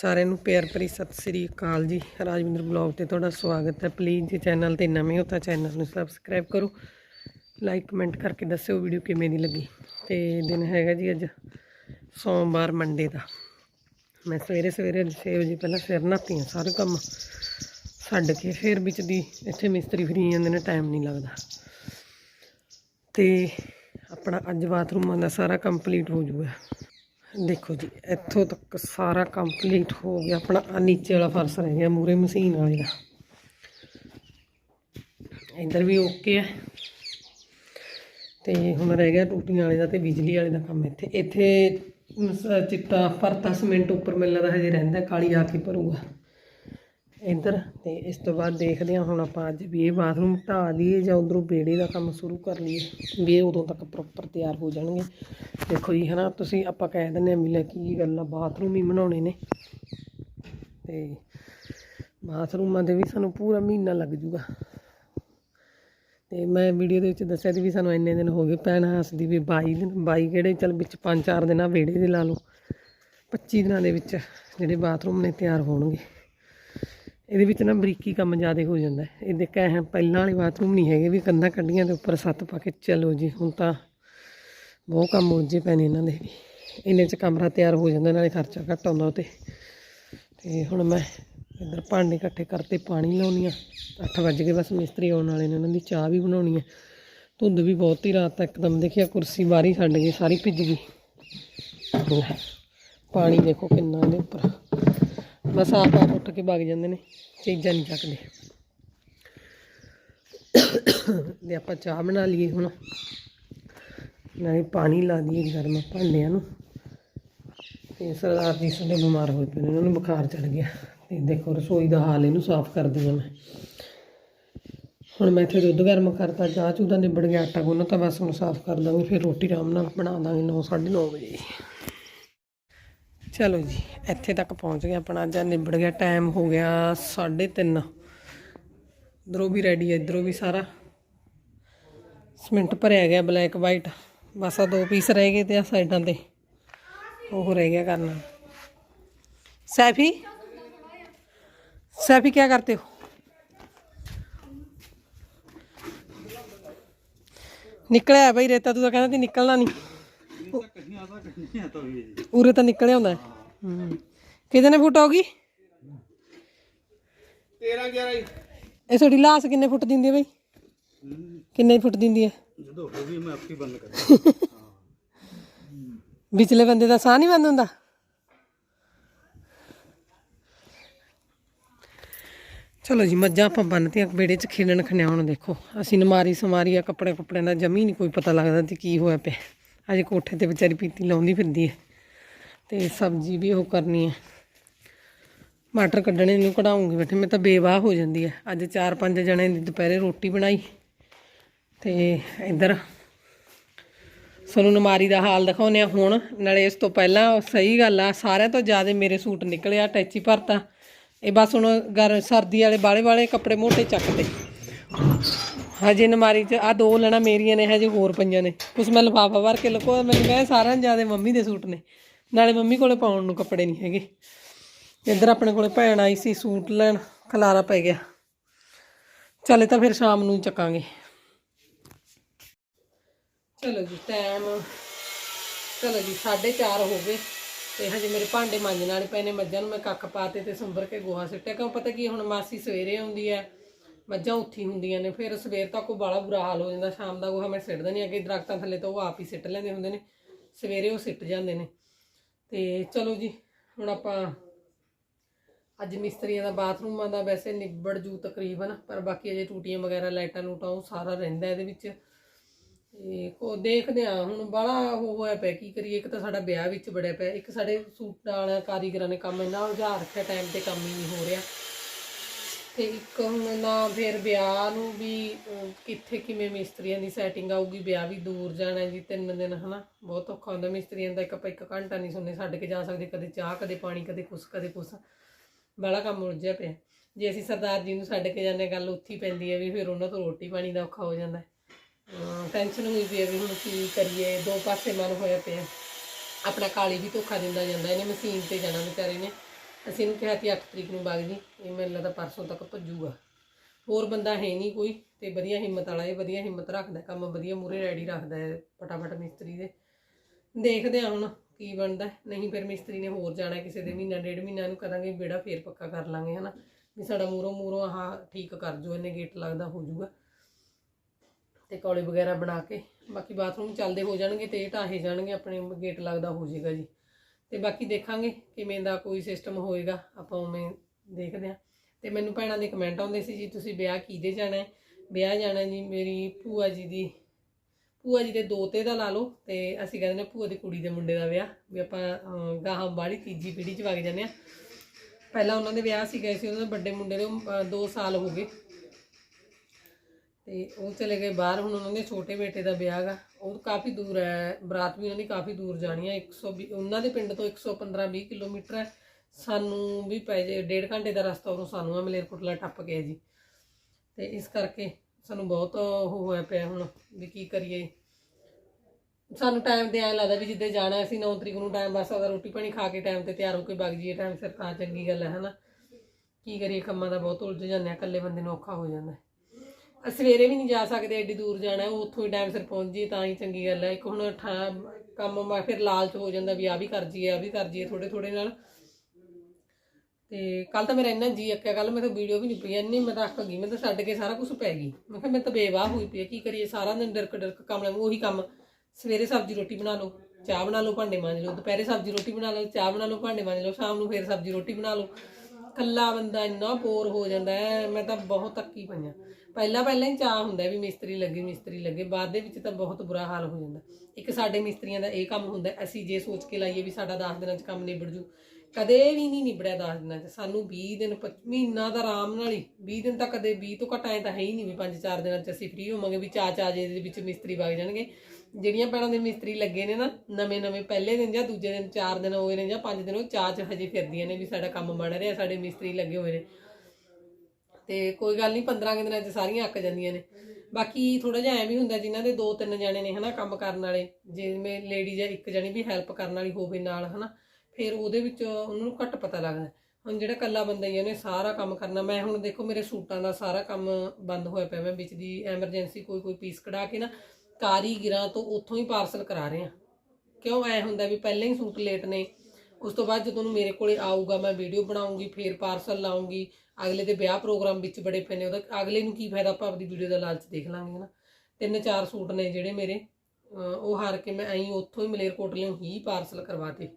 ਸਾਰਿਆਂ ਨੂੰ ਪਿਆਰ ਭਰੀ ਸਤਿ ਸ੍ਰੀ ਅਕਾਲ ਜੀ। ਰਾਜਵਿੰਦਰ ਬਲੌਗ ਤੇ ਤੁਹਾਡਾ ਸਵਾਗਤ ਹੈ। ਪਲੀਜ਼ ਜੇ ਚੈਨਲ ਤੇ ਨਵੇਂ ਹੋ ਤਾਂ ਚੈਨਲ ਨੂੰ ਸਬਸਕ੍ਰਾਈਬ ਕਰੋ। ਲਾਈਕ ਕਮੈਂਟ ਕਰਕੇ ਦੱਸਿਓ ਵੀਡੀਓ ਕਿਵੇਂ ਦੀ ਲੱਗੀ। ਤੇ ਦਿਨ ਹੈਗਾ ਜੀ ਅੱਜ ਸੋਮਵਾਰ ਮੰਡੇ ਦਾ। ਮੈਂ ਸਵੇਰੇ ਸਵੇਰੇ 6 ਵਜੇ ਪਹਿਲਾਂ ਸਿਰ ਨਹਾਤੀਆਂ ਸਾਰੇ ਕੰਮ। ਛੱਡ ਕੇ ਫਿਰ ਵਿੱਚ ਦੀ ਇੱਥੇ ਮਿਸਤਰੀ ਫਰੀ ਜਾਂਦੇ ਨੇ ਟਾਈਮ ਨਹੀਂ ਲੱਗਦਾ। ਤੇ ਆਪਣਾ ਅੱਜ ਬਾਥਰੂਮਾਂ ਦਾ ਸਾਰਾ ਕੰਪਲੀਟ ਹੋ ਜੂਗਾ। ਦੇਖੋ ਜੀ, ਇੱਥੋਂ ਤੱਕ ਸਾਰਾ ਕੰਪਲੀਟ ਹੋ ਗਿਆ, ਆਪਣਾ ਆਹ ਨੀਚੇ ਵਾਲਾ ਫਰਸ਼ ਰਹਿ ਗਿਆ ਮੂਰੇ ਮਸ਼ੀਨ ਵਾਲੇ ਦਾ। ਇੱਧਰ ਵੀ ਓਕੇ ਹੈ। ਤੇ ਹੁਣ ਰਹਿ ਗਿਆ ਟੂਟੀਆਂ ਵਾਲੇ ਦਾ ਤੇ ਬਿਜਲੀ ਵਾਲੇ ਦਾ ਕੰਮ ਇੱਥੇ। ਇੱਥੇ ਸ- ਚਿੱਟਾ ਪਰਤਾ ਸੀਮੈਂਟ ਉੱਪਰ ਮਿਲਦਾ ਲੱਗਦਾ ਹਜੇ ਰਹਿੰਦਾ, ਕਾਲੀ ਆ ਕੇ ਭਰੂਗਾ। ਇੱਧਰ ਤੇ ਇਸ ਤੋਂ ਬਾਅਦ ਦੇਖਦੇ ਹਾਂ ਹੁਣ ਆਪਾਂ ਅੱਜ ਵੀ ਇਹ ਬਾਥਰੂਮ ਢਾ ਲਈਏ ਜਾਂ ਉਧਰੋਂ ਬੇੜੇ ਦਾ ਕੰਮ ਸ਼ੁਰੂ ਕਰ ਲਈਏ, ਵੀ ਇਹ ਉਦੋਂ ਤੱਕ ਪ੍ਰੋਪਰ ਤਿਆਰ ਹੋ ਜਾਣਗੇ। ਦੇਖੋ ਜੀ, ਹਨਾ, ਤੁਸੀਂ ਆਪਾਂ ਕਹਿ ਦਿੰਦੇ ਹਾਂ ਵੀ ਲੈ ਕੀ ਗੱਲ ਆ ਬਾਥਰੂਮ ਹੀ ਬਣਾਉਣੇ ਨੇ। ਤੇ ਬਾਥਰੂਮਾਂ ਦੇ ਵੀ ਸਾਨੂੰ ਪੂਰਾ ਮਹੀਨਾ ਲੱਗ ਜੂਗਾ। ਤੇ ਮੈਂ ਵੀਡੀਓ ਦੇ ਵਿੱਚ ਦੱਸਿਆ ਸੀ ਵੀ ਸਾਨੂੰ ਇੰਨੇ ਦਿਨ ਹੋ ਗਏ ਭੈਣ ਹੱਸਦੀ ਵੀ 22 ਦਿਨ 22 ਕਿਹੜੇ, ਚੱਲ ਵਿੱਚ 5-4 ਦਿਨਾਂ ਵਿਹੜੇ ਦੇ ਲਾ ਲਓ। 25 ਦਿਨਾਂ ਦੇ ਵਿੱਚ ਜਿਹੜੇ ਬਾਥਰੂਮ ਨੇ ਤਿਆਰ ਹੋਣਗੇ। ਇਹਦੇ ਵਿੱਚ ਨਾ ਬਰੀਕੀ ਕੰਮ ਜ਼ਿਆਦਾ ਹੋ ਜਾਂਦਾ ਹੈ। ਇਹ ਦੇਖਿਆ ਹੈ, ਪਹਿਲਾਂ ਵਾਲੇ ਬਾਥਰੂਮ ਨਹੀਂ ਹੈਗੇ ਵੀ ਕੰਧਾਂ ਕੱਢੀਆਂ ਦੇ ਉੱਪਰ ਸੱਤ ਪਾ ਕੇ, ਚਲੋ ਜੀ, ਹੁਣ ਤਾਂ ਬਹੁਤ ਕੰਮ ਉੱਜੇ ਪੈਣੇ ਇਹਨਾਂ ਦੇ ਵੀ। ਇੰਨੇ ਚ ਕਮਰਾ ਤਿਆਰ ਹੋ ਜਾਂਦਾ, ਨਾਲੇ ਖਰਚਾ ਘੱਟ ਆਉਂਦਾ ਉਹ 'ਤੇ। ਤੇ ਹੁਣ ਮੈਂ ਇੱਧਰ ਭਾਂਡੇ ਇਕੱਠੇ ਕਰਤੇ, ਪਾਣੀ ਲਾਉਣੀ ਆ। 8 ਵਜ ਕੇ ਬਸ ਮਿਸਤਰੀ ਆਉਣ ਵਾਲੇ ਨੇ, ਉਹਨਾਂ ਦੀ ਚਾਹ ਵੀ ਬਣਾਉਣੀ ਹੈ ਧੁੰਦ ਵੀ ਬਹੁਤ ਹੀ, ਰਾਤ ਤੱਕ ਇੱਕਦਮ ਦੇਖਿਆ, ਕੁਰਸੀ ਬਾਹਰ ਛੱਡ ਗਈ, ਸਾਰੀ ਭਿੱਜ ਗਈ। ਪਾਣੀ ਦੇਖੋ ਕਿੰਨਾ ਇਹਦੇ ਉੱਪਰ। ਬਸ ਆਪ ਆਪ ਉੱਠ ਕੇ ਵਗ ਜਾਂਦੇ ਨੇ, ਚੀਜ਼ਾਂ ਨਹੀਂ ਚੱਕਦੇ। ਤੇ ਆਪਾਂ ਚਾਹ ਬਣਾ ਲਈਏ ਹੁਣ। ਨਾਲੇ ਪਾਣੀ ਲਾ ਦਈਏ ਗਰਮ ਭਾਂਡਿਆਂ ਨੂੰ। ਤੇ ਸਰਦਾਰ ਜੀ ਸਾਡੇ ਬਿਮਾਰ ਹੋਏ ਪਏ ਨੇ, ਉਹਨਾਂ ਨੂੰ ਬੁਖਾਰ ਚੜ ਗਿਆ। ਤੇ ਦੇਖੋ ਰਸੋਈ ਦਾ ਹਾਲ, ਇਹਨੂੰ ਸਾਫ਼ ਕਰਦੀ ਹਾਂ ਮੈਂ। ਹੁਣ ਮੈਂ ਇੱਥੇ ਦੁੱਧ ਗਰਮ ਕਰਤਾ, ਚਾਹ ਚੂਹ ਦਾ ਨਿਬੜ ਗਿਆ, ਆਟਾ ਗੁੰਨ ਤਾਂ ਬਸ ਹੁਣ ਸਾਫ਼ ਕਰ ਦਾਂਗੇ, ਫਿਰ ਰੋਟੀ ਆਰਾਮ ਨਾਲ ਬਣਾ ਦਾਂਗੇ 9 ਨੌ ਵਜੇ। ਚਲੋ ਜੀ, ਇੱਥੇ ਤੱਕ ਪਹੁੰਚ ਗਿਆ ਆਪਣਾ ਅੱਜ ਨਿਬੜ ਗਿਆ ਟਾਈਮ ਹੋ ਗਿਆ 3:30 ਇਧਰੋਂ ਵੀ ਰੈਡੀ ਹੈ ਇਧਰੋਂ ਵੀ ਸਾਰਾ। ਸਿਮੈਂਟ ਭਰਿਆ ਗਿਆ ਬਲੈਕ ਵਾਈਟ ਬਸ ਆ ਦੋ ਪੀਸ ਰਹਿ ਗਏ ਤੇ ਆ ਸਾਈਡਾਂ ਤੇ। ਉਹ ਰਹਿ ਗਿਆ ਕਰਨਾ। ਸੈਫੀ? ਸੈਫੀ ਕੀ ਕਰਤੇ ਹੋ? ਨਿਕਲਿਆ ਬਈ ਰੇਤਾ, ਤੂੰ ਤਾਂ ਕਹਿੰਦਾ ਤੀ ਨਿਕਲਣਾ ਨਹੀਂ। ਉਰੇ ਤਾਂ ਨਿਕਲਿਆ ਹੁੰਦਾ। ਹੈ। ਹੂੰ ਕਿਤੇ ਨੇ ਫੁੱਟ ਹੋਗੀ 13 11 ਹੀ। ਇਹ ਤੁਹਾਡੀ ਲਾਸ ਕਿੰਨੇ ਫੁੱਟ ਦਿੰਦੀ ਹੈ ਬਈ? ਕਿੰਨੇ ਫੁੱਟ ਦਿੰਦੀ ਹੈ? ਜਦੋਂ ਹੋ ਗਈ ਮੈਂ ਆਪੀ ਬੰਦ ਕਰ ਵਿਚਲੇ ਬੰਦੇ ਦਾ ਸਾਹ ਨਹੀਂ ਬੰਦ ਹੁੰਦਾ? ਚਲੋ ਜੀ ਮੱਝਾਂ ਆਪਾਂ ਬੰਨਤੀਆਂ ਵਿਹੜੇ 'ਚ ਖੇਡਣ ਖਣਿਆਉਣ ਦੇਖੋ। ਅਸੀਂ ਨਮਾਰੀ ਸਮਾਰੀ ਆ ਕੱਪੜੇ ਕੁੱਪੜਿਆਂ ਦਾ ਜਮੀ ਨਹੀਂ ਕੋਈ ਪਤਾ ਲੱਗਦਾ ਤੇ ਕੀ ਹੋਇਆ ਪਿਆ। ਅਜੇ ਕੋਠੇ ਤੇ ਵਿਚਾਰੀ ਪੀਤੀ ਲਾਉਂਦੀ ਫਿਰਦੀ ਹੈ। ਤੇ ਸਬਜ਼ੀ ਵੀ ਉਹ ਕਰਨੀ ਹੈ। ਮਟਰ ਕੱਢਣੇ ਨੂੰ ਕਢਾਉਂਗੀ ਬੈਠੇ, ਮੈਂ ਤਾਂ ਬੇਵਾਹ ਹੋ ਜਾਂਦੀ ਹੈ। ਅੱਜ ਚਾਰ ਪੰਜ ਜਣੇ ਦੀ ਦੁਪਹਿਰੇ ਰੋਟੀ ਬਣਾਈ। ਤੇ ਇੱਧਰ ਸਾਨੂੰ ਨਮਾਰੀ ਦਾ ਹਾਲ ਦਿਖਾਉਂਦੇ ਆ ਹੁਣ। ਨਾਲੇ ਇਸ ਤੋਂ ਪਹਿਲਾਂ ਸਹੀ ਗੱਲ ਆ, ਸਾਰਿਆਂ ਤੋਂ ਜ਼ਿਆਦਾ ਮੇਰੇ ਸੂਟ ਨਿਕਲਿਆ ਟੈਚੀ ਭਰਤਾ। ਇਹ ਬਸ ਹੁਣ ਗਰ ਸਰਦੀ ਵਾਲੇ ਬਾਲੇ ਵਾਲੇ ਕੱਪੜੇ ਮੋਟੇ ਚੱਕਦੇ। ਹਜੇ ਨਮਾਰੀ 'ਚ ਆ ਦੋ ਲੈਣਾ ਮੇਰੀਆਂ ਨੇ, ਹਜੇ ਹੋਰ ਪਈਆਂ ਨੇ। ਕੁਛ ਮੈਂ ਲਿਫਾਫਾ ਭਰ ਕੇ ਲਕੋ ਮੈਨੂੰ ਕਹੇ ਸਾਰਿਆਂ ਤੋਂ ਜ਼ਿਆਦਾ ਮੰਮੀ ਦੇ ਸੂਟ ਨੇ। ਨਾਲੇ ਮੰਮੀ ਕੋਲੇ ਪਾਉਣ ਨੂੰ ਕੱਪੜੇ ਨਹੀਂ ਹੈਗੇ। ਇੱਧਰ ਆਪਣੇ ਕੋਲੇ ਭੈਣ ਆਈ ਸੀ ਸੂਟ ਲੈਣ, ਖਲਾਰਾ ਪੈ ਗਿਆ। ਚੱਲੇ ਤਾਂ ਫਿਰ ਸ਼ਾਮ ਨੂੰ ਚੱਕਾਂਗੇ। ਚਲੋ ਜੀ ਟਾਈਮ ਚਲੋ ਜੀ 4:30 ਹੋ ਗਏ। ਤੇ ਹਜੇ ਮੇਰੇ ਭਾਂਡੇ ਮਾਂਜਣ ਵਾਲੇ ਪਏ ਨੇ, ਮੱਝਾਂ ਨੂੰ ਮੈਂ ਕੱਖ ਪਾਤੇ ਤੇ ਸੁੰਬਰ ਕੇ ਗੋਹਾ ਸਿੱਟਿਆ। ਕਿਉਂ ਪਤਾ ਕੀ ਹੁਣ ਮਾਸੀ ਸਵੇਰੇ ਆਉਂਦੀ ਹੈ ਮੱਝਾਂ ਉੱਥੀ ਹੁੰਦੀਆਂ ਨੇ, ਫਿਰ ਸਵੇਰ ਤੱਕ ਉਹ ਬਾਲਾ ਬੁਰਾ ਹਾਲ ਹੋ ਜਾਂਦਾ, ਸ਼ਾਮ ਦਾ ਉਹ ਮੈਂ ਸਿੱਟ ਦਿੰਦੀ ਕਿ ਦਰਖਤਾਂ ਥੱਲੇ ਤਾਂ ਉਹ ਆਪ ਹੀ ਸਿੱਟ ਲੈਂਦੇ ਹੁੰਦੇ ਨੇ, ਸਵੇਰੇ ਉਹ ਸਿੱਟ ਜਾਂਦੇ ਨੇ। ਤੇ ਚਲੋ ਜੀ, ਹੁਣ ਆਪਾਂ ਅੱਜ ਮਿਸਤਰੀਆਂ ਦਾ ਬਾਥਰੂਮਾਂ ਦਾ ਵੈਸੇ ਨਿਬੜ ਜੂ ਤਕਰੀਬਨ, ਪਰ ਬਾਕੀ ਅਜੇ ਟੂਟੀਆਂ ਵਗੈਰਾ, ਲਾਈਟਾਂ ਲੂਟਾਂ ਉਹ ਸਾਰਾ ਰਹਿੰਦਾ ਇਹਦੇ ਵਿੱਚ। ਤੇ ਕੋ ਦੇਖਦੇ ਆ ਹੁਣ ਬੜਾ ਉਹ ਹੋਇਆ ਪਿਆ, ਕੀ ਕਰੀਏ, ਇੱਕ ਤਾਂ ਸਾਡਾ ਵਿਆਹ ਵਿੱਚ ਬੜਿਆ ਪਿਆ, ਇੱਕ ਸਾਡੇ ਸੂਟਾਂ ਵਾਲਿਆਂ ਕਾਰੀਗਰਾਂ ਨੇ ਕੰਮ ਇੰਨਾ ਉਲਝਾ ਰੱਖਿਆ ਟਾਈਮ ਤੇ ਕੰਮ ਹੀ ਨਹੀਂ ਹੋ ਰਿਹਾ। ਤੇ ਇੱਕ ਹੁਣ ਨਾ ਫਿਰ ਵਿਆਹ ਨੂੰ ਵੀ ਅਹ, ਕਿੱਥੇ ਕਿਵੇਂ ਮਿਸਤਰੀਆਂ ਦੀ ਸੈਟਿੰਗ ਆਊਗੀ ਵਿਆਹ ਵੀ ਦੂਰ ਜਾਣਾ ਜੀ ਤਿੰਨ ਦਿਨ ਹਨਾ? ਬਹੁਤ ਔਖਾ ਹੁੰਦਾ ਮਿਸਤਰੀਆਂ ਦਾ ਇੱਕ ਆਪਾਂ ਇੱਕ ਘੰਟਾ ਨਹੀਂ ਸੁਣਨੇ ਛੱਡ ਕੇ ਜਾ ਸਕਦੇ ਕਦੇ ਚਾਹ ਕਦੇ ਪਾਣੀ ਕਦੇ ਕੁਛ ਕਦੇ ਕੁਛ। ਬੜਾ ਕੰਮ ਉਲਝਿਆ ਪਿਆ। ਜੇ ਅਸੀਂ ਸਰਦਾਰ ਜੀ ਨੂੰ ਛੱਡ ਕੇ ਜਾਂਦੇ ਹਾਂ, ਗੱਲ ਉੱਥੀ ਪੈਂਦੀ ਹੈ ਵੀ ਫਿਰ ਉਹਨਾਂ ਤੋਂ ਰੋਟੀ ਪਾਣੀ ਦਾ ਔਖਾ ਹੋ ਜਾਂਦਾ। ਹੈ ਟੈਨਸ਼ਨ ਹੋਈ ਪਈ ਹੈ ਵੀ ਹੁਣ ਕੀ ਕਰੀਏ ਦੋ ਪਾਸੇ ਮਨ ਹੋਇਆ ਪਿਆ। ਆਪਣਾ ਕਾਲੀ ਵੀ ਧੋਖਾ ਦਿੰਦਾ ਜਾਂਦਾ ਇਹਨੇ ਮਸ਼ੀਨ ਤੇ ਜਾਣਾ ਵਿਚਾਰੇ ਨੇ। ਅਸੀਂ ਇਹਨੂੰ ਕਿਹਾ ਸੀ 8 ਤਰੀਕ ਨੂੰ ਵਗ ਜੀ ਇਹ ਮੈਨੂੰ ਲੱਗਦਾ ਪਰਸੋਂ ਤੱਕ ਭੱਜੂਗਾ। ਹੋਰ ਬੰਦਾ ਹੈ ਨਹੀਂ ਕੋਈ, ਤੇ ਵਧੀਆ ਹਿੰਮਤ ਵਾਲਾ ਇਹ ਵਧੀਆ ਹਿੰਮਤ ਰੱਖਦਾ ਕੰਮ, ਵਧੀਆ ਮੂਰੇ ਰੈਡੀ ਰੱਖਦਾ ਹੈ, ਫਟਾਫਟ ਮਿਸਤਰੀ ਦੇ। ਦੇਖਦੇ ਆ ਹੁਣ ਕੀ ਬਣਦਾ ਨਹੀਂ ਫਿਰ ਮਿਸਤਰੀ ਨੇ ਹੋਰ ਜਾਣਾ ਕਿਸੇ ਦੇ ਮਹੀਨਾ, ਡੇਢ ਮਹੀਨਾ ਇਹਨੂੰ ਕਰਾਂਗੇ ਬੇੜਾ ਫੇਰ ਪੱਕਾ ਕਰ ਲਾਂਗੇ, ਹਨਾ। ਵੀ ਸਾਡਾ ਮੂਰੋਂ ਮੂਰੋਂ ਆਹ ਠੀਕ ਕਰ ਜੋ ਇਹਨੇ ਗੇਟ ਲੱਗਦਾ ਹੋ ਜਾਊਗਾ। ਤੇ ਕੌਲੇ ਵਗੈਰਾ ਬਣਾ ਕੇ, ਬਾਕੀ ਬਾਥਰੂਮ ਚੱਲਦੇ ਹੋ ਜਾਣਗੇ ਤੇ ਇਹ ਢਾਹੇ ਜਾਣਗੇ, ਆਪਣੇ ਗੇਟ ਲੱਗਦਾ ਹੋ ਜਾਏਗਾ ਜੀ। ਤੇ ਬਾਕੀ ਦੇਖਾਂਗੇ ਕਿਵੇਂ ਦਾ ਕੋਈ ਸਿਸਟਮ ਹੋਏਗਾ, ਆਪਾਂ ਉਵੇਂ ਦੇਖਦੇ ਹਾਂ। ਤੇ ਮੈਨੂੰ ਭੈਣਾਂ ਦੇ ਕਮੈਂਟ ਆਉਂਦੇ ਸੀ ਜੀ, ਤੁਸੀਂ ਵਿਆਹ ਕਿਹਦੇ ਜਾਣਾ ਹੈ? ਵਿਆਹ ਜਾਣਾ ਜੀ, ਮੇਰੀ ਭੂਆ ਜੀ ਦੀ, ਭੂਆ ਜੀ ਦੇ ਦੋਤੇ ਦਾ ਲਾ ਲਓ, ਤੇ ਅਸੀਂ ਕਹਿੰਦੇ ਨੇ ਭੂਆ ਦੀ ਕੁੜੀ ਦੇ ਮੁੰਡੇ ਦਾ ਵਿਆਹ, ਵੀ ਆਪਾਂ ਗਾਹਾਂ ਬਾਹਲੀ ਤੀਜੀ ਪੀੜ੍ਹੀ 'ਚ ਵਗ ਜਾਂਦੇ ਆ ਪਹਿਲਾਂ ਉਹਨਾਂ ਦੇ ਵਿਆਹ ਸੀ, ਗਏ ਸੀ ਉਹਨਾਂ ਦੇ ਵੱਡੇ ਮੁੰਡੇ ਦੇ 2 ਸਾਲ ਹੋ ਗਏ। ਤੇ ਉਹ ਚਲੇ ਗਏ ਬਾਹਰ, ਹੁਣ ਉਹਨਾਂ ਦੇ ਛੋਟੇ ਬੇਟੇ ਦਾ ਵਿਆਹ ਗਾ। ਉਹ ਕਾਫੀ ਦੂਰ ਹੈ ਬਰਾਤ ਵੀ ਉਹਨਾਂ ਦੀ ਕਾਫੀ ਦੂਰ ਜਾਣੀ ਹੈ 120 ਉਹਨਾਂ ਦੇ ਪਿੰਡ ਤੋਂ 115 20 ਕਿਲੋਮੀਟਰ ਹੈ ਸਾਨੂੰ ਵੀ ਪੈ ਜੇ, ਡੇਢ ਘੰਟੇ ਦਾ ਰਸਤਾ ਉਰੋਂ ਸਾਨੂੰ ਆ ਮਲੇਰਕੋਟਲਾ ਟੱਪ ਕੇ ਜੀ। ਤੇ ਇਸ ਕਰਕੇ ਸਾਨੂੰ ਬਹੁਤ ਉਹ ਹੋਇਆ ਪਿਆ ਹੁਣ ਵੀ ਕੀ ਕਰੀਏ। ਸਾਨੂੰ ਟਾਈਮ ਤੇ ਐਂ ਲੱਗਦਾ ਵੀ ਜਿੱਦੇ ਜਾਣਾ ਅਸੀਂ 9 ਤਰੀਕ ਨੂੰ ਟਾਈਮ ਬਸ ਅਗਰ ਰੋਟੀ ਪਾਣੀ ਖਾ ਕੇ ਟਾਈਮ ਤੇ ਤਿਆਰ ਹੋ ਕੇ ਵਗ ਜਾਈਏ ਟਾਈਮ ਸਿਰ ਤਾਂ ਚੰਗੀ ਗੱਲ ਹੈ ਹਨਾ। ਕੀ ਕਰੀਏ, ਕੰਮਾਂ ਦਾ ਬਹੁਤ ਉਲਝ ਜਾਂਦੇ ਆ, ਇਕੱਲੇ ਬੰਦੇ ਨੂੰ ਔਖਾ ਹੋ ਜਾਂਦਾ। ਸਵੇਰੇ ਵੀ ਨਹੀਂ ਜਾ ਸਕਦੇ ਐਡੀ ਦੂਰ ਜਾਣਾ ਹੈ, ਉੱਥੋਂ ਹੀ ਟਾਈਮ ਸਿਰ ਪਹੁੰਚ ਜਾਈਏ ਤਾਂ ਹੀ ਚੰਗੀ ਗੱਲ ਹੈ। ਇੱਕ ਹੁਣ ਠਾ ਕੰਮ ਮਾ ਫਿਰ ਲਾਲਚ ਹੋ ਜਾਂਦਾ ਵੀ ਆ ਵੀ ਕਰ ਜੀਏ ਆ ਵੀ ਕਰ ਜੀਏ ਥੋੜੇ ਥੋੜੇ ਨਾਲ। ਤੇ ਕੱਲ ਤਾਂ ਮੇਰਾ ਇੰਨਾ ਜੀ ਅੱਕਿਆ ਕੱਲ ਮੈਂ ਤਾਂ ਵੀਡੀਓ ਵੀ ਨਹੀਂ ਪਈ ਇੰਨੀ ਮੈਂ ਤਾਂ ਅੱਕ ਗਈ ਮੈਂ ਤਾਂ ਛੱਡ ਕੇ ਸਾਰਾ ਕੁਝ ਪੈ ਗਈ। ਮੈਂ ਕਿਹਾ ਮੈਂ ਤਾਂ ਬੇਵਾਹ ਹੋਈ ਪਈ ਆ, ਕੀ ਕਰੀਏ ਸਾਰਾ ਦਿਨ ਡਰਕ ਡਰਕ ਕੰਮ ਲਾਂਗੇ ਉਹੀ ਕੰਮ। ਸਵੇਰੇ ਸਬਜ਼ੀ ਰੋਟੀ ਬਣਾ ਲਓ ਚਾਹ ਬਣਾ ਲਓ ਭਾਂਡੇ ਮਾਂਜ ਲਓ ਦੁਪਹਿਰੇ ਸਬਜ਼ੀ ਰੋਟੀ ਬਣਾ ਲਓ ਚਾਹ ਬਣਾ ਲਓ ਭਾਂਡੇ ਮਾਂਜ ਲਓ ਸ਼ਾਮ ਨੂੰ ਫੇਰ ਸਬਜ਼ੀ ਰੋਟੀ ਬਣਾ ਲਓ। ਕੱਲਾ ਬੰਦਾ ਇੰਨਾ ਬੋਰ ਹੋ ਜਾਂਦਾ ਹੈ ਮੈਂ ਤਾਂ ਬਹੁਤ ਤੱਕੀ ਪਈਆਂ ਪਹਿਲਾਂ ਪਹਿਲਾਂ ਹੀ ਚਾਹ ਹੁੰਦਾ ਵੀ ਮਿਸਤਰੀ ਲੱਗੇ ਮਿਸਤਰੀ ਲੱਗੇ, ਬਾਅਦ ਦੇ ਵਿੱਚ ਤਾਂ ਬਹੁਤ ਬੁਰਾ ਹਾਲ ਹੋ ਜਾਂਦਾ। ਇੱਕ ਸਾਡੇ ਮਿਸਤਰੀਆਂ ਦਾ ਇਹ ਕੰਮ ਹੁੰਦਾ, ਅਸੀਂ ਜੇ ਸੋਚ ਕੇ ਲਾਈਏ ਵੀ ਸਾਡਾ 10 ਦਿਨਾਂ 'ਚ ਕੰਮ ਨਿਬੜ ਜੂ, ਕਦੇ ਵੀ ਨਹੀਂ ਨਿਬੜਿਆ 10 ਦਿਨਾਂ 'ਚ। ਸਾਨੂੰ 20 ਦਿਨ ਮਹੀਨਾ ਦਾ ਆਰਾਮ ਨਾਲ ਹੀ 20 ਦਿਨ ਤਾਂ ਕਦੇ 20 ਤੋਂ ਘੱਟ ਐ ਤਾਂ ਹੈ ਹੀ ਨਹੀਂ ਵੀ 5-4 ਦਿਨਾਂ 'ਚ ਅਸੀਂ ਫ੍ਰੀ ਹੋਵਾਂਗੇ ਵੀ ਚਾ ਚਾ ਜੇ ਦੇ ਵਿੱਚ ਮਿਸਤਰੀ ਵਗ ਜਾਣਗੇ। ਜਿਹੜੀਆਂ ਭੈਣਾਂ ਦੇ ਮਿਸਤਰੀ ਲੱਗੇ ਨੇ ਨਾ, ਨਵੇਂ ਨਵੇਂ ਪਹਿਲੇ ਦਿਨ ਜਾਂ ਦੂਜੇ ਦਿਨ 4 ਦਿਨ ਹੋਏ ਨੇ ਜਾਂ 5 ਦਿਨ, ਉਹ ਚਾਹ 'ਚ ਹਜੇ ਫਿਰਦੀਆਂ ਨੇ ਵੀ ਸਾਡਾ ਕੰਮ ਬਣ ਰਿਹਾ, ਸਾਡੇ ਮਿਸਤਰੀ ਲੱਗੇ ਹੋਏ ਨੇ। ਤੇ ਕੋਈ ਗੱਲ ਨਹੀਂ 15 ਕੁ ਦਿਨਾਂ 'ਚ ਸਾਰੀਆਂ ਅੱਕ ਜਾਂਦੀਆਂ ਨੇ। ਬਾਕੀ ਥੋੜਾ ਜਿਹਾ ਐ ਹੁੰਦਾ ਜਿਨ੍ਹਾਂ ਦੇ ਦੋ ਤਿੰਨ ਜਾਣੇ ਨੇ ਹਨਾ ਕੰਮ ਕਰਨ ਵਾਲੇ, ਜਿਵੇਂ ਲੇਡੀ ਜਾਂ ਇੱਕ ਜਣੀ ਵੀ ਹੈਲਪ ਕਰਨ ਵਾਲੀ ਹੋਵੇ ਨਾਲ ਹਨਾ, ਫਿਰ ਉਹਦੇ ਵਿੱਚ ਉਹਨਾਂ ਨੂੰ ਘੱਟ ਪਤਾ ਲੱਗਦਾ। ਹੁਣ ਜਿਹੜਾ ਕੱਲਾ ਬੰਦਾ ਹੀ ਉਹਨੇ ਸਾਰਾ ਕੰਮ ਕਰਨਾ। ਮੈਂ ਹੁਣ ਦੇਖੋ, ਮੇਰੇ ਸੂਟਾਂ ਦਾ ਸਾਰਾ ਕੰਮ ਬੰਦ ਹੋਇਆ ਪਿਆ ਮੈਂ ਵਿੱਚ ਦੀ ਐਮਰਜੈਂਸੀ ਕੋਈ ਕੋਈ ਪੀਸ ਕਢਾ ਕੇ ਨਾ, ਕਾਰੀਗਰਾਂ ਤੋਂ ਉੱਥੋਂ ਹੀ ਪਾਰਸਲ ਕਰਾ ਰਹੇ। ਆ ਕਿਉਂ? ਐ ਹੁੰਦਾ ਵੀ ਪਹਿਲਾਂ ਹੀ ਸੂਟ ਲੇਟ ਨੇ। ਉਸ ਤੋਂ ਬਾਅਦ ਜਦੋਂ ਨੂੰ ਮੇਰੇ ਕੋਲੇ ਆਊਗਾ, ਮੈਂ ਵੀਡੀਓ ਬਣਾਉਂਗੀ, ਫੇਰ ਪਾਰਸਲ ਲਾਉਂਗੀ, ਅਗਲੇ ਦੇ ਵਿਆਹ ਪ੍ਰੋਗਰਾਮ ਵਿੱਚ ਬੜੇ ਪਏ ਨੇ, ਉਹਦਾ ਅਗਲੇ ਨੂੰ ਕੀ ਫਾਇਦਾ, ਆਪਾਂ ਆਪਦੀ ਵੀਡੀਓ ਦਾ ਲਾਲਚ ਦੇਖ ਲਾਂਗੇ, ਹਨਾ। ਤਿੰਨ ਚਾਰ ਸੂਟ ਨੇ ਜਿਹੜੇ ਮੇਰੇ ਉਹ ਹਾਰ ਕੇ ਮੈਂ ਐਂ ਉੱਥੋਂ ਹੀ ਮਲੇਰਕੋਟਲਿਓਂ ਹੀ ਪਾਰਸਲ ਕਰਵਾਤੇ।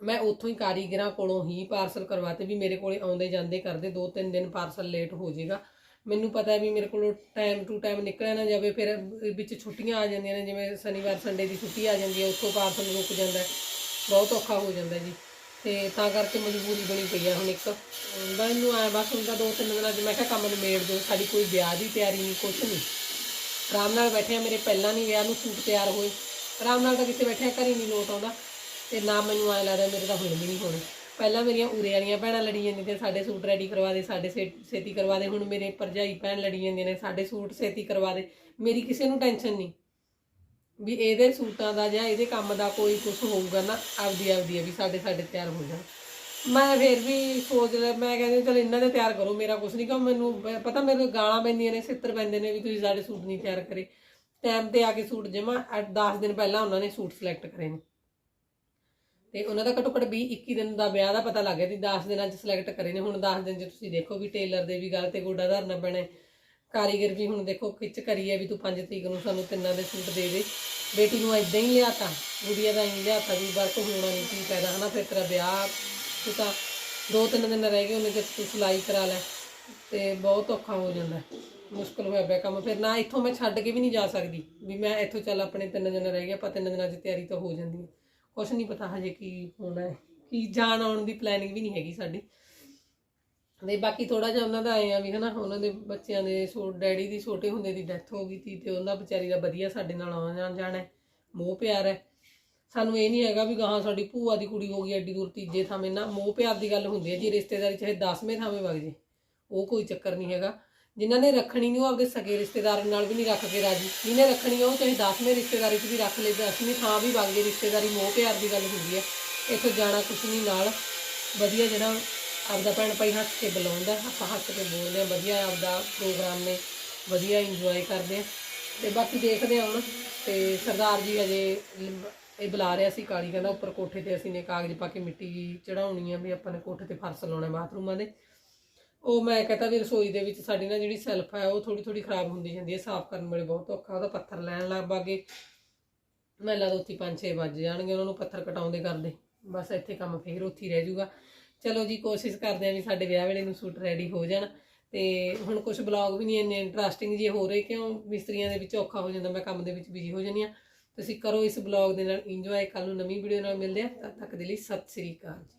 ਮੈਂ ਉੱਥੋਂ ਹੀ ਕਾਰੀਗਰਾਂ ਕੋਲੋਂ ਹੀ ਪਾਰਸਲ ਕਰਵਾਤੇ, ਵੀ ਮੇਰੇ ਕੋਲੇ ਆਉਂਦੇ ਜਾਂਦੇ ਕਰਦੇ ਦੋ ਤਿੰਨ ਦਿਨ ਪਾਰਸਲ ਲੇਟ ਹੋ ਜਾਏਗਾ ਮੈਨੂੰ ਪਤਾ ਹੈ ਵੀ ਮੇਰੇ ਕੋਲੋਂ ਟਾਈਮ ਟੂ ਟਾਈਮ ਨਿਕਲਿਆ ਨਾ ਜਾਵੇ, ਫਿਰ ਵਿੱਚ ਛੁੱਟੀਆਂ ਆ ਜਾਂਦੀਆਂ ਨੇ, ਜਿਵੇਂ ਸ਼ਨੀਵਾਰ ਸੰਡੇ ਦੀ ਛੁੱਟੀ ਆ ਜਾਂਦੀ ਹੈ ਉੱਥੋਂ ਪਾਰਸਲ ਰੁਕ ਜਾਂਦਾ ਬਹੁਤ ਔਖਾ ਹੋ ਜਾਂਦਾ ਜੀ। ਤੇ ਤਾਂ ਕਰਕੇ ਮਜਬੂਰੀ ਬਣੀ ਪਈ ਆ ਹੁਣ ਇੱਕ। ਮੈਨੂੰ ਆਇਆ ਬਸ ਹੁੰਦਾ ਦੋ ਤਿੰਨ ਦਿਨਾਂ 'ਚ। ਮੈਂ ਕਿਹਾ ਕੰਮ ਨਿਬੇੜ ਦਿਓ, ਸਾਡੀ ਕੋਈ ਵਿਆਹ ਦੀ ਤਿਆਰੀ ਨਹੀਂ, ਕੁਛ ਨਹੀਂ। ਆਰਾਮ ਨਾਲ ਬੈਠੇ ਆ, ਮੇਰੇ ਪਹਿਲਾਂ ਨਹੀਂ ਵਿਆਹ ਨੂੰ ਸੂਟ ਤਿਆਰ ਹੋਏ। ਆਰਾਮ ਨਾਲ ਤਾਂ ਕਿਤੇ ਬੈਠਿਆ ਘਰ ਹੀ ਨਹੀਂ ਲੋਟ ਆਉਂਦਾ। ਤੇ ਨਾ ਮੈਨੂੰ ਐ ਲੱਗਦਾ ਮੇਰੇ ਤਾਂ ਹੁਣ ਵੀ ਨਹੀਂ ਹੋਣੇ। ਪਹਿਲਾਂ ਮੇਰੀਆਂ ਉਰੇ ਵਾਲੀਆਂ ਭੈਣਾਂ ਲੜੀ ਜਾਂਦੀਆਂ ਤੇ ਸਾਡੇ ਸੂਟ ਰੈਡੀ ਕਰਵਾ ਦੇ, ਸਾਡੇ ਸੇ- ਛੇਤੀ ਕਰਵਾ ਦੇ। ਹੁਣ ਮੇਰੇ ਭਰਜਾਈ ਭੈਣ ਲੜੀ ਜਾਂਦੀਆਂ ਨੇ, ਸਾਡੇ ਸੂਟ ਛੇਤੀ ਕਰਵਾ ਦੇ। ਮੇਰੀ ਕਿਸੇ ਨੂੰ ਟੈਨਸ਼ਨ ਨਹੀਂ। ਵੀ ਇਹਦੇ ਸੂਟਾਂ ਦਾ ਜਾਂ ਇਹਦੇ ਕੰਮ ਦਾ ਕੋਈ ਕੁਝ ਹੋਊਗਾ ਨਾ, ਆਪਦੀ ਆਪਦੀ ਆ ਵੀ ਸਾਡੇ ਸਾਡੇ ਤਿਆਰ ਹੋ ਜਾਣ। ਮੈਂ ਫੇਰ ਵੀ ਸੋਚ ਲਿਆ, ਮੈਂ ਕਹਿੰਦੀ ਚਲ ਇਹਨਾਂ ਦੇ ਤਿਆਰ ਕਰੋ, ਮੇਰਾ ਕੁਝ ਨਹੀਂ ਕਿ ਮੈਨੂੰ ਪਤਾ ਮੇਰੇ ਗਾਲਾਂ ਪੈਂਦੀਆਂ ਨੇ, ਸਿੱਤਰ ਪੈਂਦੇ ਨੇ ਵੀ ਤੁਸੀਂ ਸਾਡੇ ਸੂਟ ਨਹੀਂ ਤਿਆਰ ਕਰੇ। ਟਾਈਮ ਤੇ ਆ ਕੇ ਸੂਟ ਜਮਾ 10 ਦਿਨ ਪਹਿਲਾਂ ਉਹਨਾਂ ਨੇ ਸੂਟ ਸਿਲੈਕਟ ਕਰੇ ਨੇ। ਤੇ ਉਹਨਾਂ ਦਾ ਘੱਟੋ ਘੱਟ 20 21 ਦਿਨ ਦਾ ਵਿਆਹ ਦਾ ਪਤਾ ਲੱਗ ਗਿਆ ਸੀ 10 ਦਿਨਾਂ ਚ ਸਿਲੈਕਟ ਕਰੇ ਨੇ। ਹੁਣ 10 ਦਿਨ ਚ ਤੁਸੀਂ ਦੇਖੋ ਵੀ ਟੇਲਰ ਦੇ ਵੀ ਗੱਲ ਤੇ ਗੋਡਾ ਧਰਨਾ ਪੈਣਾ ਕਾਰੀਗਰ ਵੀ ਹੁਣ ਦੇਖੋ ਖਿੱਚ ਕਰੀਏ ਵੀ ਤੂੰ 5 ਤਰੀਕ ਨੂੰ ਸਾਨੂੰ ਤਿੰਨਾਂ ਦੇ ਸੂਟ ਦੇ ਦੇ। ਬੇਟੀ ਨੂੰ ਇਦਾਂ ਹੀ ਲਿਆਤਾ, ਗੁੜੀਆ ਦਾ ਹੀ ਲਿਆਤਾ ਵੀ ਵਰਕ ਹੋਣਾ ਨਹੀਂ ਕੀ ਫਾਇਦਾ ਹਨਾ, ਫਿਰ ਤੇਰਾ ਵਿਆਹ ਤੂੰ ਤਾਂ ਦੋ ਤਿੰਨ ਦਿਨ ਰਹਿ ਗਏ ਉਹਨੇ ਕਿ ਤੂੰ ਸਿਲਾਈ ਕਰਾ ਲੈ ਤੇ ਬਹੁਤ ਔਖਾ ਹੋ ਜਾਂਦਾ ਹੈ। ਮੁਸ਼ਕਲ ਹੋਇਆ ਪਿਆ ਕੰਮ। ਫਿਰ ਨਾ ਇੱਥੋਂ ਮੈਂ ਛੱਡ ਕੇ ਵੀ ਨਹੀਂ ਜਾ ਸਕਦੀ ਵੀ ਮੈਂ ਇੱਥੋਂ ਚੱਲ ਆਪਣੇ ਤਿੰਨ ਦਿਨ ਰਹਿ ਗਏ, ਆਪਾਂ ਤਿੰਨ ਦਿਨਾਂ 'ਚ ਤਿਆਰੀ ਤਾਂ ਹੋ ਜਾਂਦੀ ਹੈ। ਕੁਛ ਨਹੀਂ ਪਤਾ ਹਜੇ ਕੀ ਹੋਣਾ ਹੈ, ਕੀ ਜਾਣ ਆਉਣ ਦੀ ਪਲੈਨਿੰਗ ਵੀ ਨਹੀਂ ਹੈਗੀ ਸਾਡੀ। ਤੇ ਬਾਕੀ ਥੋੜਾ ਜਿਹਾ ਉਹਨਾਂ ਦਾ ਆਏ ਆ ਵੀ ਹਨਾ, ਉਹਨਾਂ ਦੇ ਬੱਚਿਆਂ ਦੇ ਛੋ, ਡੈਡੀ ਦੀ ਛੋਟੇ ਹੁੰਦੇ ਦੀ ਡੈਥ ਹੋ ਗਈ ਸੀ ਤੇ ਉਹਨਾਂ ਵਿਚਾਰੀ ਦਾ ਵਧੀਆ ਸਾਡੇ ਨਾਲ ਆਉਣ ਜਾਣ ਜਾਣਾ ਹੈ, ਮੋਹ ਪਿਆਰ ਹੈ। ਸਾਨੂੰ ਇਹ ਨਹੀਂ ਹੈਗਾ ਵੀ ਗਾਹਾਂ ਸਾਡੀ ਭੂਆ ਦੀ ਕੁੜੀ ਹੋ ਗਈ ਐਡੀ ਦੂਰ ਤੀਜੇ ਥਾਵੇਂ, ਨਾ ਮੋਹ ਪਿਆਰ ਦੀ ਗੱਲ ਹੁੰਦੀ ਹੈ ਜੇ, ਰਿਸ਼ਤੇਦਾਰੀ ਚਾਹੇ 10ਵੇਂ ਥਾਵੇਂ ਵਗ ਜੇ, ਉਹ ਕੋਈ ਚੱਕਰ ਨਹੀਂ ਹੈਗਾ। ਜਿਨ੍ਹਾਂ ਨੇ ਰੱਖਣੀ ਨਹੀਂ ਉਹ ਆਪਦੇ ਸਕੇ ਰਿਸ਼ਤੇਦਾਰ ਨਾਲ ਵੀ ਨਹੀਂ ਰੱਖ ਕੇ ਰਾਜੀ ਜਿਹਨੇ ਰੱਖਣੀ ਆ ਉਹ ਚਾਹੇ 10ਵੇਂ ਰਿਸ਼ਤੇਦਾਰੀ 'ਚ ਵੀ ਰੱਖ ਲੇ 10ਵੀਂ ਥਾਂ ਵੀ ਵਗ ਜੇ, ਰਿਸ਼ਤੇਦਾਰੀ ਮੋਹ ਪਿਆਰ ਦੀ ਗੱਲ ਹੁੰਦੀ ਹੈ, ਇੱਥੋਂ ਜਾਣਾ ਕੁਛ ਨਹੀਂ ਨਾਲ, ਵਧੀਆ ਜਿਹੜਾ ਆਪਦਾ ਭੈਣ ਭਾਈ ਹੱਸ ਕੇ ਬੁਲਾਉਂਦਾ ਆਪਾਂ ਹੱਸ ਕੇ ਬੋਲਦੇ ਆ ਵਧੀਆ ਆਪਦਾ ਪ੍ਰੋਗਰਾਮ ਨੇ, ਵਧੀਆ ਇੰਜੋਏ ਕਰਦੇ ਆ ਤੇ ਬਾਕੀ ਦੇਖਦੇ ਆ ਹੁਣ, ਤੇ ਸਰਦਾਰ ਜੀ ਅਜੇ ਇਹ ਬੁਲਾ ਰਿਹਾ ਸੀ ਕਾਲੀ, ਕਹਿੰਦਾ ਉੱਪਰ ਕੋਠੇ ਤੇ ਅਸੀਂ ਨੇ ਕਾਗਜ਼ ਪਾ ਕੇ ਮਿੱਟੀ ਚੜਾਉਣੀ ਆ ਵੀ ਆਪਾਂ ਨੇ ਕੋਠੇ ਤੇ ਫਰਸ਼ ਲਾਉਣਾ ਬਾਥਰੂਮਾਂ ਦੇ। ਉਹ ਮੈਂ ਕਹਤਾ ਵੀ ਰਸੋਈ ਦੇ ਵਿੱਚ ਸਾਡੀ ਨਾ ਜਿਹੜੀ ਸੈਲਫ ਹੈ, ਉਹ ਥੋੜੀ ਥੋੜੀ ਖਰਾਬ ਹੁੰਦੀ ਜਾਂਦੀ ਹੈ, ਸਾਫ਼ ਕਰਨ ਵੇਲੇ ਬਹੁਤ ਔਖਾ, ਉਹਦਾ ਪੱਥਰ ਲੈਣ ਲੱਗ ਬਾਗੇ ਮੈਂ ਲਾ ਦੋ ਉੱਥੇ 5-6 ਵੱਜ ਜਾਣਗੇ, ਉਹਨਾਂ ਨੂੰ ਪੱਥਰ ਕਟਾਉਂਦੇ ਕਰਦੇ। ਬਸ ਇੱਥੇ ਕੰਮ ਫੇਰ ਉੱਥੇ ਹੀ ਰਹਿ ਜਾਊਗਾ। ਚਲੋ ਜੀ, ਕੋਸ਼ਿਸ਼ ਕਰਦੇ ਆਂ ਵੀ ਸਾਡੇ ਵਿਆਹ ਵੇਲੇ ਨੂੰ ਸੂਟ ਰੈਡੀ ਹੋ ਜਾਣ। ਤੇ ਹੁਣ ਕੁਝ ਬਲੌਗ ਵੀ ਨਹੀਂ ਇੰਨੇ ਇੰਟਰਸਟਿੰਗ ਜੇ ਹੋ ਰਹੇ, ਕਿਉਂ? ਮਿਸਤਰੀਆਂ ਦੇ ਵਿੱਚ ਔਖਾ ਹੋ ਜਾਂਦਾ, ਮੈਂ ਕੰਮ ਦੇ ਵਿੱਚ ਬਿਜ਼ੀ ਹੋ ਜਾਂਦੀ ਆ ਤੁਸੀਂ ਕਰੋ ਇਸ ਬਲੌਗ ਦੇ ਨਾਲ ਇੰਜੋਏ ਕੱਲ ਨੂੰ ਨਵੀਂ ਵੀਡੀਓ ਨਾਲ ਮਿਲਦੇ ਆ ਤਦ ਤੱਕ ਦੇ ਲਈ ਸਤਿ ਸ੍ਰੀ ਅਕਾਲ ਜੀ।